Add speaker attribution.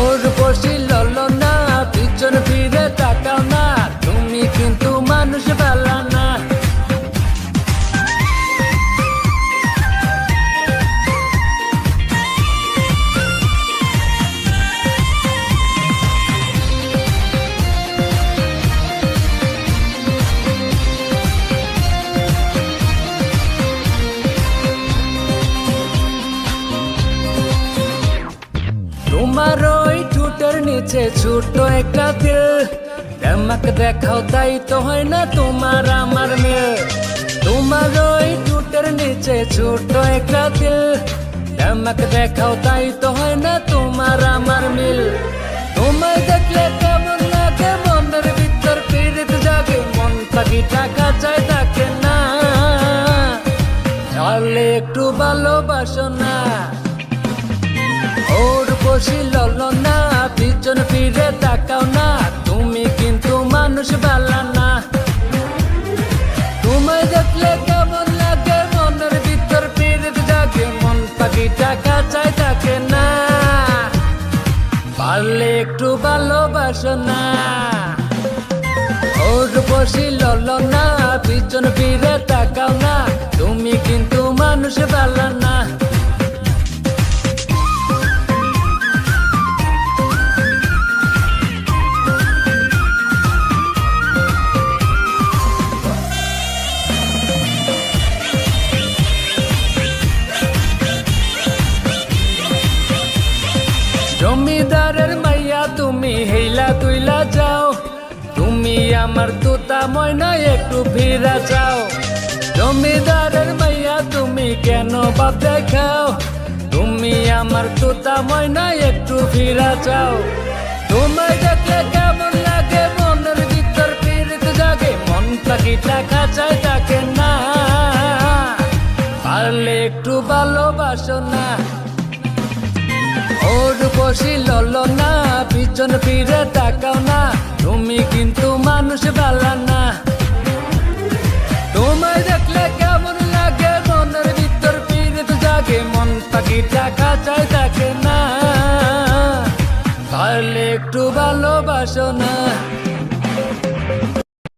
Speaker 1: ওর বসি লল না পিছন ফিরে তাকাও না তুমি কিন্তু মানুষ ভালো না। তোমার ঠোঁটের নিচে ছোট একটা দিল আমাকে দেখাও তাই তো হয় না তোমার আমার মেয়ে তোমার ওই ঠোঁটের নিচে ছোট একটা দিল আমাকে দেখাও তাই তো হয় না তোমার আমার মিল। তোমায় দেখলে কেমন লাগে, মনের ভিতর পীড়িত জাগে। মন পাখি টাকা চাই থাকে না। তাহলে একটু ভালোবাসো না। ওর বসি লল না পিছন ফিরে তাকাও না, তুমি কিন্তু মানুষ ভালো না। তোমায় দেখলে কেমন লাগে, মনের ভিতর পীড়িত জাগে মন পাখি টাকা চাই থাকে না। পারলে একটু ভালোবাসো না। ওর বসি লল না, পিছন ফিরে তাকাও না, তুমি কিন্তু মানুষ ভালো জমিদারের মাইয়া, তুমি হেইলা তুইলা যাও। তুমি আমার তোতা ময়না একটু ফিরা যাও। জমিদারের মাইয়া, তুমি কেন বাপ দেখাও? তুমি আমার তোতা ময়না একটু ফিরা যাও। তোমায় দেখলে কেমন লাগে, মনের ভিতর পীড়িত জাগে। মন পাখি টাকা চাই থাকে না, পারলে একটু ভালোবাসো না। ওর বসি লল না, পিছন ফিরে তাকাও না। তুমি কিন্তু মানুষ বালা না। তোমায় দেখলে কেমন লাগে, মনের ভিতর পীড়িত জাগে, মন পাখি টাকা চাই থাকে না। পারলে একটু ভালোবাসো না।